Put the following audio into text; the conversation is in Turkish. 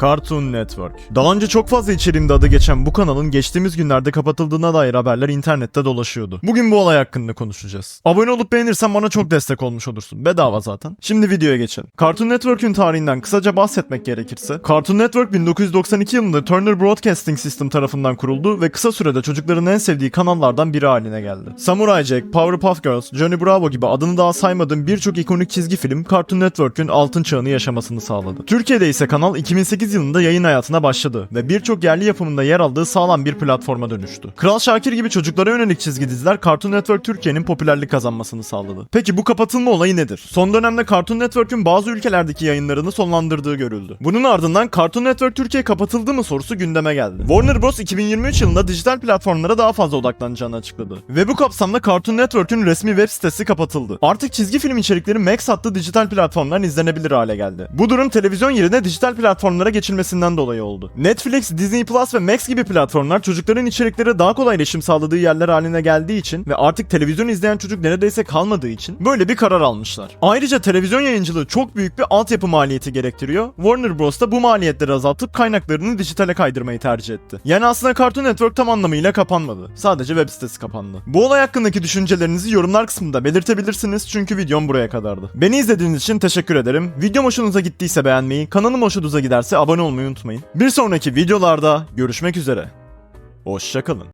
Cartoon Network. Daha önce çok fazla içeriğimde adı geçen bu kanalın geçtiğimiz günlerde kapatıldığına dair haberler internette dolaşıyordu. Bugün bu olay hakkında konuşacağız. Abone olup beğenirsen bana çok destek olmuş olursun. Bedava zaten. Şimdi videoya geçelim. Cartoon Network'ün tarihinden kısaca bahsetmek gerekirse, Cartoon Network 1992 yılında Turner Broadcasting System tarafından kuruldu ve kısa sürede çocukların en sevdiği kanallardan biri haline geldi. Samurai Jack, Powerpuff Girls, Johnny Bravo gibi adını daha saymadığım birçok ikonik çizgi film Cartoon Network'ün altın çağını yaşamasını sağladı. Türkiye'de ise kanal 2008 yılında yayın hayatına başladı ve birçok yerli yapımında yer aldığı sağlam bir platforma dönüştü. Kral Şakir gibi çocuklara yönelik çizgi diziler Cartoon Network Türkiye'nin popülerlik kazanmasını sağladı. Peki bu kapatılma olayı nedir? Son dönemde Cartoon Network'ün bazı ülkelerdeki yayınlarını sonlandırdığı görüldü. Bunun ardından Cartoon Network Türkiye kapatıldı mı sorusu gündeme geldi. Warner Bros 2023 yılında dijital platformlara daha fazla odaklanacağını açıkladı. Ve bu kapsamda Cartoon Network'ün resmi web sitesi kapatıldı. Artık çizgi film içerikleri Max adlı dijital platformdan izlenebilir hale geldi. Bu durum televizyon yerine dijital platformlara geçilmesinden dolayı oldu. Netflix, Disney Plus ve Max gibi platformlar çocukların içeriklere daha kolay erişim sağladığı yerler haline geldiği için ve artık televizyon izleyen çocuk neredeyse kalmadığı için böyle bir karar almışlar. Ayrıca televizyon yayıncılığı çok büyük bir altyapı maliyeti gerektiriyor. Warner Bros da bu maliyetleri azaltıp kaynaklarını dijitale kaydırmayı tercih etti. Yani aslında Cartoon Network tam anlamıyla kapanmadı. Sadece web sitesi kapandı. Bu olay hakkındaki düşüncelerinizi yorumlar kısmında belirtebilirsiniz çünkü videom buraya kadardı. Beni izlediğiniz için teşekkür ederim. Videom hoşunuza gittiyse beğenmeyi, kanalım hoşunuza giderse abone olmayı unutmayın. Bir sonraki videolarda görüşmek üzere. Hoşçakalın.